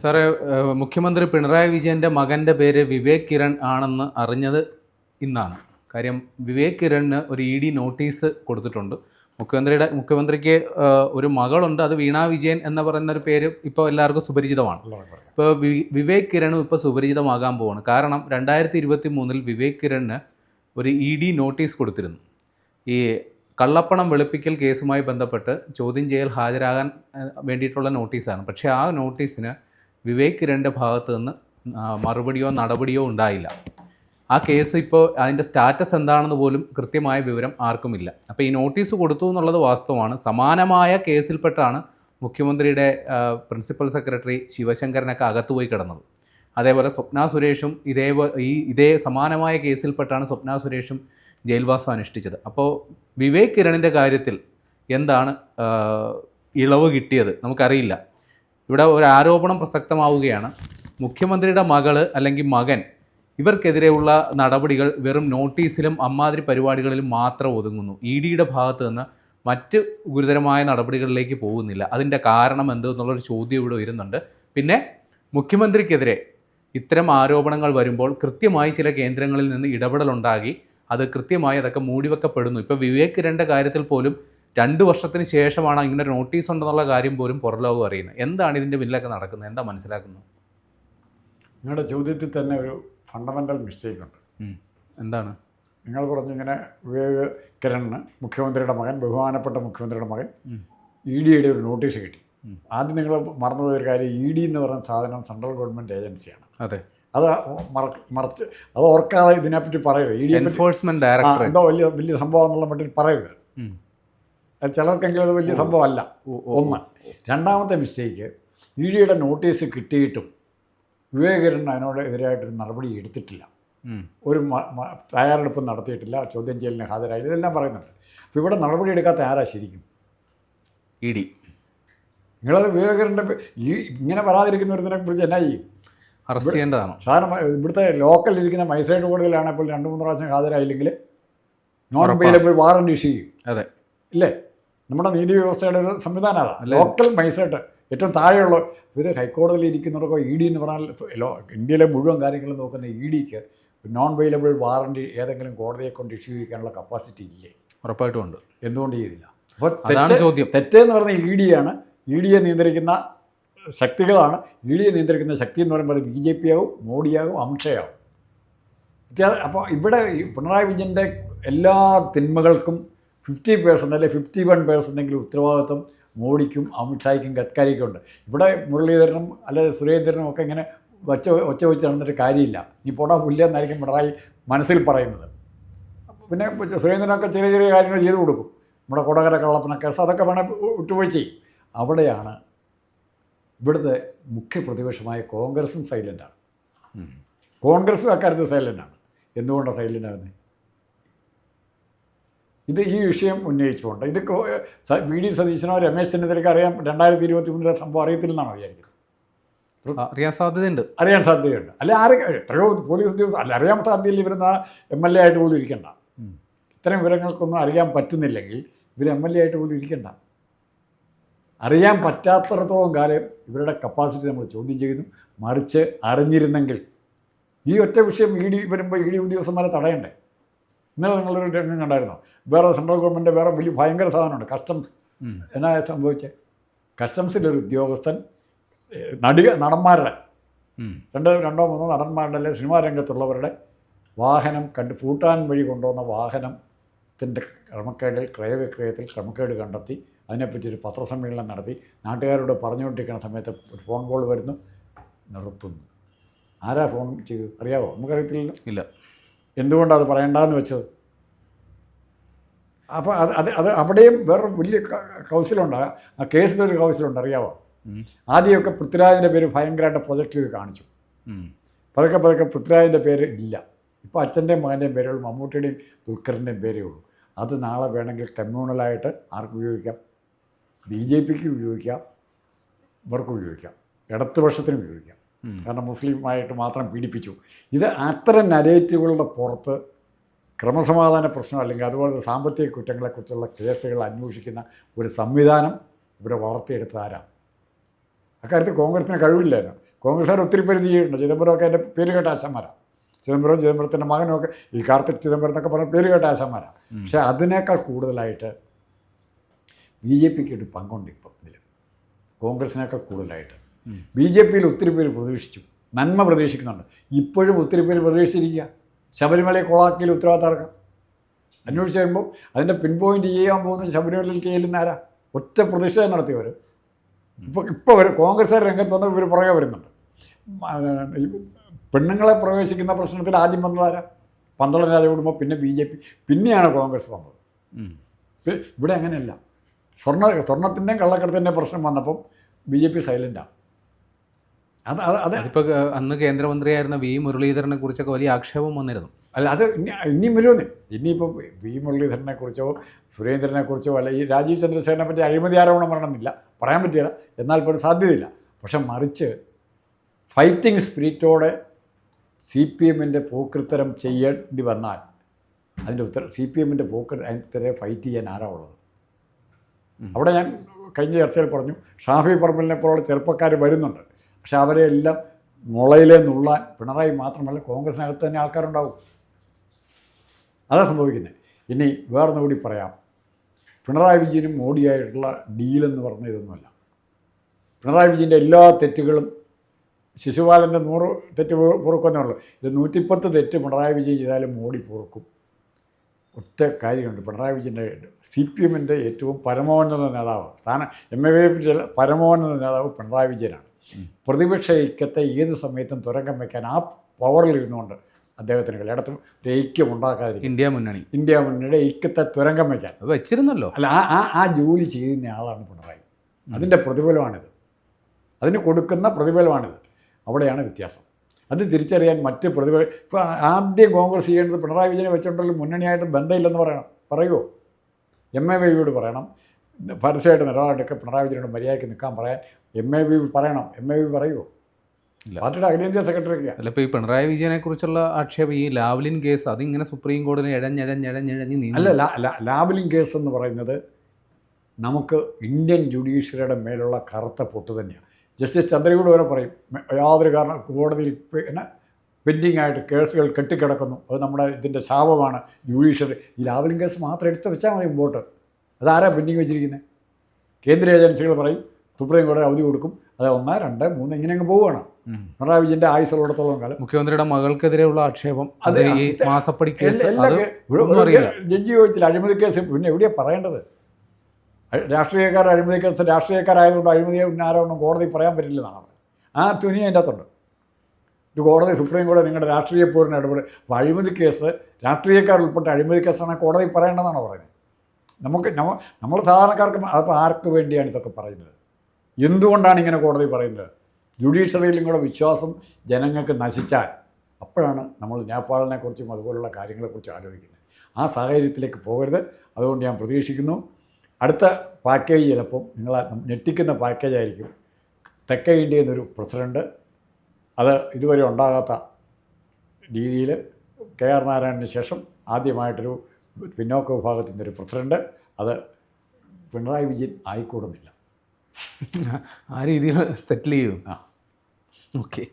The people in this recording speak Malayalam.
സാറേ മുഖ്യമന്ത്രി പിണറായി വിജയന്റെ മകന്റെ പേര് വിവേക് കിരൺ ആണെന്ന് അറിഞ്ഞത് ഇന്നാണ്. കാര്യം വിവേക് കിരണിന് ഒരു ഇ ഡി നോട്ടീസ് കൊടുത്തിട്ടുണ്ട്. മുഖ്യമന്ത്രിയുടെ മുഖ്യമന്ത്രിക്ക് ഒരു മകളുണ്ട്. അത് വീണാ വിജയൻ എന്ന് പറയുന്ന ഒരു പേര് ഇപ്പോൾ എല്ലാവർക്കും സുപരിചിതമാണ്. ഇപ്പോൾ വിവേക് കിരണും ഇപ്പോൾ സുപരിചിതമാകാൻ പോവാണ്. കാരണം രണ്ടായിരത്തി ഇരുപത്തി മൂന്നിൽ വിവേക് കിരണിന് ഒരു ഇ ഡി നോട്ടീസ് കൊടുത്തിരുന്നു. ഈ കള്ളപ്പണം വെളുപ്പിക്കൽ കേസുമായി ബന്ധപ്പെട്ട് ചോദ്യം ചെയ്യൽ ഹാജരാകാൻ വേണ്ടിയിട്ടുള്ള നോട്ടീസാണ്. പക്ഷേ ആ നോട്ടീസിന് വിവേക് കിരണിന്റെ ഭാഗത്ത് നിന്ന് മറുപടിയോ നടപടിയോ ഉണ്ടായില്ല. ആ കേസ് ഇപ്പോൾ അതിന്റെ സ്റ്റാറ്റസ് എന്താണെന്ന് പോലും കൃത്യമായ വിവരം ആർക്കുമില്ല. അപ്പോൾ ഈ നോട്ടീസ് കൊടുത്തു എന്നുള്ളത് വാസ്തവമാണ്. സമാനമായ കേസിൽപ്പെട്ടാണ് മുഖ്യമന്ത്രിയുടെ പ്രിൻസിപ്പൽ സെക്രട്ടറി ശിവശങ്കരനൊക്കെ അകത്തു പോയി കിടന്നത്. അതേപോലെ സ്വപ്ന സുരേഷും ഇതേപോലെ ഈ ഇതേ സമാനമായ കേസിൽപ്പെട്ടാണ് സ്വപ്ന സുരേഷും ജയിൽവാസം അനുഷ്ഠിച്ചത്. അപ്പോൾ വിവേക് കിരണിന്റെ കാര്യത്തിൽ എന്താണ് ഇളവ് കിട്ടിയത്? നമുക്കറിയില്ല. ഇവിടെ ഒരു ആരോപണം പ്രസക്തമാവുകയാണ്. മുഖ്യമന്ത്രിയുടെ മകൾ അല്ലെങ്കിൽ മകൻ ഇവർക്കെതിരെയുള്ള നടപടികൾ വെറും നോട്ടീസിലും അമ്മാതിരി പരിപാടികളിലും മാത്രം ഒതുങ്ങുന്നു. ഇ ഡിയുടെ ഭാഗത്തു നിന്ന് മറ്റ് ഗുരുതരമായ നടപടികളിലേക്ക് പോകുന്നില്ല. അതിന്റെ കാരണം എന്തെന്നുള്ളൊരു ചോദ്യം ഇവിടെ വരുന്നുണ്ട് പിന്നെ മുഖ്യമന്ത്രിക്കെതിരെ ഇത്തരം ആരോപണങ്ങൾ വരുമ്പോൾ കൃത്യമായി ചില കേന്ദ്രങ്ങളിൽ നിന്ന് ഇടപെടലുണ്ടാകി അത് കൃത്യമായി അതൊക്കെ മൂടിവെക്കപ്പെടുന്നു. ഇപ്പോൾ വിവേക് കിരണിന്റെ കാര്യത്തിൽ പോലും രണ്ട് വർഷത്തിന് ശേഷമാണ് ഇങ്ങനെ ഒരു നോട്ടീസ് ഉണ്ടെന്നുള്ള കാര്യം പോലും പുറലോകം അറിയുന്നത്. എന്താണ് ഇതിന്റെ പിന്നിലൊക്കെ നടക്കുന്നത്? എന്താ മനസ്സിലാക്കുന്നത്? നിങ്ങളുടെ ചോദ്യത്തിൽ തന്നെ ഒരു ഫണ്ടമെന്റൽ മിസ്റ്റേക്ക് ഉണ്ട്. എന്താണ്? നിങ്ങൾ പറഞ്ഞു ഇങ്ങനെ വിവേക് കിരണിന് മുഖ്യമന്ത്രിയുടെ മകൻ ബഹുമാനപ്പെട്ട മുഖ്യമന്ത്രിയുടെ മകൻ ഇ ഡിയുടെ ഒരു നോട്ടീസ് കിട്ടി. ആദ്യം നിങ്ങൾ മറന്നുപോയ ഒരു കാര്യം ഇ ഡി എന്ന് പറയുന്ന സാധനം സെൻട്രൽ ഗവൺമെന്റ് ഏജൻസിയാണ് അതെ. അത് മറ- മറച്ച് അത് ഓർക്കാതെ ഇതിനെപ്പറ്റി പറയരുത്. ഇ ഡി പറ്റി എൻഫോഴ്സ്മെന്റ് ഡയറക്ടർ എന്തോ വലിയ വലിയ സംഭവം എന്നുള്ള മട്ടിൽ പറയരുത്. ചിലർക്കെങ്കിലും അത് വലിയ സംഭവമല്ല. ഒന്ന്. രണ്ടാമത്തെ മിസ്റ്റേക്ക് ഇ ഡിയുടെ നോട്ടീസ് കിട്ടിയിട്ടും വിവേകരൻ അതിനോട് എതിരായിട്ടൊരു നടപടി എടുത്തിട്ടില്ല. ഒരു തയ്യാറെടുപ്പ് നടത്തിയിട്ടില്ല ചോദ്യം ചെയ്യലിന് ഹാജരായില്ല ഇതെല്ലാം പറയുന്നുണ്ട്. അപ്പോൾ ഇവിടെ നടപടി എടുക്കാത്ത ആരാ ശരിക്കും? E D. നിങ്ങളത് വിവേകരന്റെ ഈ ഇങ്ങനെ ഒരു കുറിച്ച് എന്നാ ചെയ്യും? അറസ്റ്റ് ചെയ്യേണ്ടതാണ്. സാധാരണ ഇവിടുത്തെ ലോക്കൽ ഇരിക്കുന്ന മജിസ്ട്രേറ്റ് കോടതിയിലാണെങ്കിൽ രണ്ട് മൂന്ന് പ്രാവശ്യം ഹാജരായില്ലെങ്കിൽ നോൺ പോയി വാറണ്ട് ഇഷ്യൂ ചെയ്യും. അതെ. ഇല്ലേ? നമ്മുടെ നീതി വ്യവസ്ഥയുടെ ഒരു സംവിധാനം അതാ. ലോക്കൽ മജിസ്ട്രേറ്റ് ഏറ്റവും താഴെയുള്ള ഇവർ ഹൈക്കോടതിയിൽ ഇരിക്കുന്നവർക്കോ ഇ ഡി എന്ന് പറഞ്ഞാൽ ലോ ഇന്ത്യയിലെ മുഴുവൻ കാര്യങ്ങളും നോക്കുന്ന ഇ ഡിക്ക് നോൺ അവൈലബിൾ വാറണ്ടി ഏതെങ്കിലും കോടതിയെ കൊണ്ട് ഇഷ്യൂ ചെയ്യാനുള്ള കപ്പാസിറ്റി ഇല്ലേ? ഉറപ്പായിട്ടും ഉണ്ട്. എന്തുകൊണ്ട് ചെയ്തില്ല? അപ്പോൾ തെറ്റ് ചോദ്യം. തെറ്റെന്ന് പറഞ്ഞ ഇ ഡിയാണ് ഇ ഡിയെ നിയന്ത്രിക്കുന്ന ശക്തികളാണ്. ഇ ഡിയെ നിയന്ത്രിക്കുന്ന ശക്തി എന്ന് പറയുമ്പോൾ ബി ജെ പി ആവും മോഡിയാകും അമിത്ഷയാവും അപ്പോൾ ഇവിടെ പിണറായി വിജയന്റെ എല്ലാ തിന്മകൾക്കും ഫിഫ്റ്റി പേഴ്സന്റ് അല്ലെങ്കിൽ ഫിഫ്റ്റി വൺ പേഴ്സന്റെങ്കിലും ഉത്തരവാദിത്വം മോഡിക്കും അമിത്ഷായ്ക്കും ഗഡ്കരിക്കും ഉണ്ട്. ഇവിടെ മുരളീധരനും അല്ലെങ്കിൽ സുരേന്ദ്രനും ഒക്കെ ഇങ്ങനെ വച്ച ഒച്ച വെച്ച് നടന്നിട്ട് കാര്യമില്ല. നീ പോടാ പുല്ലെന്നായിരിക്കും പിണറായി മനസ്സിൽ പറയുന്നത്. പിന്നെ സുരേന്ദ്രനൊക്കെ ചെറിയ ചെറിയ കാര്യങ്ങൾ ചെയ്തു കൊടുക്കും. നമ്മുടെ കൊടകര കള്ളപ്പന കേസ് അതൊക്കെ വേണം വിട്ടുവീഴ്ച ചെയ്യും. അവിടെയാണ് ഇവിടുത്തെ മുഖ്യ പ്രതിപക്ഷമായ കോൺഗ്രസും സൈലന്റാണ് കോൺഗ്രസും അക്കാര്യത്തിൽ സൈലന്റാണ് എന്തുകൊണ്ടാണ് സൈലന്റ് ആകുന്നത്? ഇത് ഈ വിഷയം ഉന്നയിച്ചുകൊണ്ട് ഇത് വി ഡി സതീശനോ രമേശ് ചെന്നിത്തലയ്ക്ക് അറിയാം രണ്ടായിരത്തി ഇരുപത്തി മൂന്നിലെ സംഭവം അറിയത്തില്ലെന്നാണ് വിചാരിക്കുന്നത്? അറിയാൻ സാധ്യതയുണ്ട്. അറിയാൻ സാധ്യതയുണ്ട്. അല്ലെ ആരൊക്കെ എത്രയോ പോലീസ് ഉദ്യോഗസ്ഥ അല്ല അറിയാൻ സാധ്യതയില്ല ഇവരുന്ന എം എൽ എ ആയിട്ട് പോലും ഇരിക്കണ്ട. ഇത്തരം വിവരങ്ങൾക്കൊന്നും അറിയാൻ പറ്റുന്നില്ലെങ്കിൽ ഇവർ എം എൽ എ ആയിട്ട് പോലും ഇരിക്കണ്ട. അറിയാൻ പറ്റാത്തടത്തോളം കാലം ഇവരുടെ കപ്പാസിറ്റി നമ്മൾ ചോദ്യം ചെയ്യുന്നു. മറിച്ച് അറിഞ്ഞിരുന്നെങ്കിൽ ഈ ഒറ്റ വിഷയം ഇ ഡി വരുമ്പോൾ ഇ ഡി ഉദ്യോഗസ്ഥന്മാരെ തടയണ്ടേ? ഇന്നലെ നിങ്ങളൊരു രംഗം കണ്ടായിരുന്നു? വേറെ സെൻട്രൽ ഗവൺമെന്റ് വേറെ വലിയ ഭയങ്കര സാധനമുണ്ട്. കസ്റ്റംസ് എന്നാ സംഭവിച്ചത് കസ്റ്റംസിലൊരു ഉദ്യോഗസ്ഥൻ നടിക നടന്മാരുടെ രണ്ടോ രണ്ട് മൂന്നോ നടന്മാരുടെ അല്ലെങ്കിൽ സിനിമാ രംഗത്തുള്ളവരുടെ വാഹനം കണ്ട് ഭൂട്ടാൻ വഴി കൊണ്ടുവന്ന വാഹനത്തിന്റെ ക്രമക്കേടിൽ ക്രയവിക്രയത്തിൽ ക്രമക്കേട് കണ്ടെത്തി അതിനെപ്പറ്റി ഒരു പത്രസമ്മേളനം നടത്തി നാട്ടുകാരോട് പറഞ്ഞുകൊണ്ടിരിക്കുന്ന സമയത്ത് ഒരു ഫോൺ കോൾ വരുന്നു നിർത്തുന്നു. ആരാ ഫോൺ ചെയ്തു അറിയാവോ? നമുക്കറിയത്തില്ലല്ലോ? ഇല്ല. എന്തുകൊണ്ടാണ് അത് പറയണ്ടെന്ന് വെച്ചത്? അപ്പോൾ അത് അത് അത് അവിടെയും വേറെ വലിയ കൗൺസിലുണ്ട് ആ- കേസിലൊരു കൗൺസിലുണ്ട് അറിയാവോ? ഉം. ആദ്യമൊക്കെ പൃഥ്വിരാജിന്റെ പേര് ഭയങ്കരമായിട്ട് പ്രൊജക്റ്റ് ചെയ്ത് കാണിച്ചു. പതുക്കെ പതുക്കെ പൃഥ്വിരാജിന്റെ പേര് ഇല്ല. ഇപ്പോൾ അച്ഛന്റെയും മകന്റെയും പേരേ ഉള്ളൂ മമ്മൂട്ടിയുടെയും ദുൽഖറിന്റെയും പേരേ ഉള്ളൂ. അത് നാളെ വേണമെങ്കിൽ കമ്മ്യൂണലായിട്ട് ആർക്ക് ഉപയോഗിക്കാം? ബി ജെ പിക്ക് ഉപയോഗിക്കാം. ഇവർക്ക് ഉപയോഗിക്കാം. ഇടതുപക്ഷത്തിനും ഉപയോഗിക്കാം. കാരണം മുസ്ലിമായിട്ട് മാത്രം പീഡിപ്പിച്ചു. ഇത് അത്തരം നരേറ്റീവുകളുടെ പുറത്ത് ക്രമസമാധാന പ്രശ്നം അല്ലെങ്കിൽ അതുപോലെ സാമ്പത്തിക കുറ്റങ്ങളെക്കുറിച്ചുള്ള കേസുകൾ അന്വേഷിക്കുന്ന ഒരു സംവിധാനം ഇവിടെ വളർത്തിയെടുത്ത ആരാണ് അക്കാര്യത്തിൽ കോൺഗ്രസിന് കഴിവില്ലായിരുന്നു. കോൺഗ്രസ്സുകാർ ഒത്തിരി പേര് ചെയ്യുന്നുണ്ട്. ചിദംബരമൊക്കെ എന്റെ പേര് കേട്ട ആശാന്മാരാണ് ചിദംബരവും ചിദംബരത്തിന്റെ മകനൊക്കെ ഒക്കെ ഈ കാർത്തിക് ചിദംബരം എന്നൊക്കെ പറഞ്ഞ പേര് കേട്ട ആശാന്മാരാണ് പക്ഷേ അതിനേക്കാൾ കൂടുതലായിട്ട് ബി ജെ പിക്ക് ഒരു പങ്കുണ്ട് ഇപ്പം ഇതിൽ. കോൺഗ്രസിനേക്കാൾ കൂടുതലായിട്ട്. ബി ജെ പിയിൽ ഒത്തിരി പേര് പ്രതീക്ഷിച്ചു. നന്മ പ്രതീക്ഷിക്കുന്നുണ്ട്. ഇപ്പോഴും ഒത്തിരി പേര് പ്രതീക്ഷിച്ചിരിക്കുക. ശബരിമലയെ കൊളാക്കിയിൽ ഉത്തരവാദിത്തം അന്വേഷിച്ച് വരുമ്പോൾ അതിന്റെ പിൻ പോയിന്റ് ചെയ്യാൻ പോകുന്ന ശബരിമലയിൽ കയ്യിലുന്ന ആരാ? ഒറ്റ പ്രതിഷേധം നടത്തിയവർ ഇപ്പോൾ ഇപ്പോൾ ഒരു കോൺഗ്രസ്സുകാർ രംഗത്ത് വന്ന് ഇവർ പുറകെ വരുന്നുണ്ട്. പെണ്ണുങ്ങളെ പ്രവേശിക്കുന്ന പ്രശ്നത്തിൽ ആദ്യം വന്നതാരാ പന്തള രാജകുടുംബം പിന്നെ ബി ജെ പി പിന്നെയാണ് കോൺഗ്രസ് വന്നത്. ഇവിടെ അങ്ങനെയല്ല. സ്വർണ സ്വർണത്തിന്റെയും കള്ളക്കടത്തിന്റെയും പ്രശ്നം വന്നപ്പം ബി ജെ പി സൈലന്റാണ് അത് അത് അത് അതിപ്പോ അന്ന് കേന്ദ്രമന്ത്രിയായിരുന്ന വി മുരളീധരനെ കുറിച്ചൊക്കെ വലിയ ആക്ഷേപം വന്നിരുന്നു. അല്ല അത് ഇനി ഇനിയും വരുമെന്ന്. ഇനിയിപ്പോൾ വി മുരളീധരനെ കുറിച്ചോ സുരേന്ദ്രനെ കുറിച്ചോ അല്ല ഈ രാജീവ് ചന്ദ്രശേഖരനെ പറ്റി അഴിമതി ആരോപണം വരണമെന്നില്ല. പറയാൻ പറ്റില്ല എന്നാൽ പോലും സാധ്യതയില്ല. പക്ഷെ മറിച്ച് ഫൈറ്റിംഗ് സ്പിരിറ്റോടെ സി പി എമ്മിന്റെ പോക്കൃത്തരം ചെയ്യേണ്ടി വന്നാൽ അതിന്റെ ഉത്തരം സി പി എമ്മിന്റെ പോക്കൃത്തരെ ഫൈറ്റ് ചെയ്യാൻ ആരാ ഉള്ളത്? അവിടെ ഞാൻ കഴിഞ്ഞ ചർച്ചയിൽ പറഞ്ഞു ഷാഫി പറമ്പലിനെ പോലുള്ള ചെറുപ്പക്കാർ വരുന്നുണ്ട്. പക്ഷെ അവരെ എല്ലാം മുളയിലെ നുള്ളാൻ പിണറായി മാത്രമല്ല കോൺഗ്രസിനകത്ത് തന്നെ ആൾക്കാരുണ്ടാവും. അതാണ് സംഭവിക്കുന്നത് ഇനി വേറൊന്നു കൂടി പറയാം. പിണറായി വിജയനും മോഡിയായിട്ടുള്ള ഡീലെന്ന് പറഞ്ഞ ഇതൊന്നുമല്ല. പിണറായി വിജയന്റെ എല്ലാ തെറ്റുകളും ശിശുപാലന്റെ നൂറ് തെറ്റ് പൊറുക്കുന്നേ ഉള്ളൂ. ഇത് നൂറ്റിപ്പത്ത് തെറ്റ് പിണറായി വിജയൻ ചെയ്താലും മോഡി പൊറുക്കും. ഒറ്റ കാര്യമുണ്ട്. പിണറായി വിജയന്റെ സി പി എമ്മിന്റെ ഏറ്റവും പരമോന്നത നേതാവ് സ്ഥാനം എം എ വൈ പരമോന്നത നേതാവ് പിണറായി വിജയനാണ്. പ്രതിപക്ഷ ഐക്യത്തെ ഏത് സമയത്തും തുരങ്കം വയ്ക്കാൻ ആ പവറിൽ ഇരുന്നുകൊണ്ട് അദ്ദേഹത്തിന് ഇടത്തും ഒരു ഐക്യം ഉണ്ടാക്കാതിരിക്കും ഇന്ത്യ മുന്നണി. ഇന്ത്യ മുന്നണിയുടെ ഐക്യത്തെ തുരങ്കം വയ്ക്കാൻ. അത് വെച്ചിരുന്നല്ലോ. അല്ല ആ ആ ആ ജോലി ചെയ്യുന്ന ആളാണ് പിണറായി. അതിന്റെ പ്രതിഫലമാണിത്. അതിന് കൊടുക്കുന്ന പ്രതിഫലമാണിത്. അവിടെയാണ് വ്യത്യാസം. അത് തിരിച്ചറിയാൻ മറ്റ് പ്രതിഫല ഇപ്പോൾ ആദ്യം കോൺഗ്രസ് ചെയ്യേണ്ടത് പിണറായി വിജയനെ വെച്ചിട്ടുള്ള മുന്നണിയായിട്ട് ബന്ധമില്ലെന്ന് പറയണം. പറയുമോ എം എ വൈയോട് പറയണം. പരസ്യമായിട്ട് നിലപാടെടുക്കുക പിണറായി വിജയനോട് മര്യാദയ്ക്ക് നിൽക്കാൻ പറയാൻ എം എ ബി പറയണം. എം എ ബി പറയുമോ പാർട്ടിയുടെ അഖിലേന്ത്യാ സെക്രട്ടറിക്ക് അല്ല ഇപ്പോൾ ഈ പിണറായി വിജയനെ കുറിച്ചുള്ള ആക്ഷേപം ഈ ലാവ്ലിൻ കേസ് അതിങ്ങനെ സുപ്രീം കോടതിയിൽ ഇഴഞ്ഞിഴഞ്ഞിഴഞ്ഞിഴഞ്ഞ് നീ അല്ല ലാവ്ലിൻ കേസ് എന്ന് പറയുന്നത് നമുക്ക് ഇന്ത്യൻ ജുഡീഷ്യറിയുടെ മേലുള്ള കറുത്ത പൊട്ട് തന്നെയാണ്. ജസ്റ്റിസ് ചന്ദ്രചൂഡ് വരെ പറയും യാതൊരു കാരണം കോടതിയിൽ പിന്നെ പെൻഡിങ് ആയിട്ട് കേസുകൾ കെട്ടിക്കിടക്കുന്നു. അത് നമ്മുടെ ഇതിന്റെ ശാപമാണ് ജുഡീഷ്യറി. ഈ ലാവ്ലിൻ കേസ് മാത്രം എടുത്ത് വെച്ചാൽ മതി മുമ്പോട്ട് അതാരാ പെൻഡിങ് വെച്ചിരിക്കുന്നത് കേന്ദ്ര ഏജൻസികൾ പറയും സുപ്രീം കോടതി അവധി കൊടുക്കും. അത് ഒന്ന് രണ്ട് മൂന്ന് ഇങ്ങനെ അങ്ങ് പോവുകയാണ്. പിണറായി വിജയന്റെ ആയുസുള്ളിടത്തോളം കാലം. മുഖ്യമന്ത്രിയുടെ മകൾക്കെതിരെയുള്ള ആക്ഷേപം അത് ഈ മാസപ്പടി കേസ് ജഡ്ജി ചോദിച്ചില്ല അഴിമതി കേസ് പിന്നെ എവിടെയാണ് പറയേണ്ടത്? രാഷ്ട്രീയക്കാർ അഴിമതി കേസ് രാഷ്ട്രീയക്കാരായതുകൊണ്ട് അഴിമതി ആരോന്നും കോടതി പറയാൻ പറ്റില്ലെന്നാണ് പറഞ്ഞത്. ആ തുനി അതിന്റെ അകത്തുണ്ട്. ഇത് കോടതി സുപ്രീം കോടതി നിങ്ങളുടെ രാഷ്ട്രീയ പോരിന് ഇടപെടും അപ്പോൾ അഴിമതി കേസ് രാഷ്ട്രീയക്കാർ ഉൾപ്പെട്ട അഴിമതി കേസാണ് കോടതി പറയേണ്ടതെന്നാണ് പറയുന്നത്? നമുക്ക് നമ്മ നമ്മൾ സാധാരണക്കാർക്ക് അതിപ്പോൾ ആർക്ക് വേണ്ടിയാണ് ഇതൊക്കെ പറയുന്നത്? എന്തുകൊണ്ടാണ് ഇങ്ങനെ കോടതി പറയുന്നത്? ജുഡീഷ്യറിയിലും കൂടെ വിശ്വാസം ജനങ്ങൾക്ക് നശിച്ചാൽ അപ്പോഴാണ് നമ്മൾ നേപ്പാളിനെക്കുറിച്ചും അതുപോലുള്ള കാര്യങ്ങളെക്കുറിച്ചും ആലോചിക്കുന്നത്. ആ സാഹചര്യത്തിലേക്ക് പോകരുത്. അതുകൊണ്ട് ഞാൻ പ്രതീക്ഷിക്കുന്നു. അടുത്ത പാക്കേജ് ചിലപ്പം നിങ്ങൾ ഞെട്ടിക്കുന്ന പാക്കേജായിരിക്കും തെക്കേ ഇന്ത്യയിൽ നിന്നൊരു പ്രസിഡന്റ് അത് ഇതുവരെ ഉണ്ടാകാത്ത രീതിയിൽ കെ ആർ നാരായണന് ശേഷം ആദ്യമായിട്ടൊരു പിന്നോക്ക വിഭാഗത്തിൽ നിന്നൊരു പ്രസിഡന്റ് അത് പിണറായി വിജയൻ ആയിക്കൂടുന്നില്ല. ആ രീതിയിൽ സെറ്റിൽ ചെയ്യും. ആ. ഓക്കെ.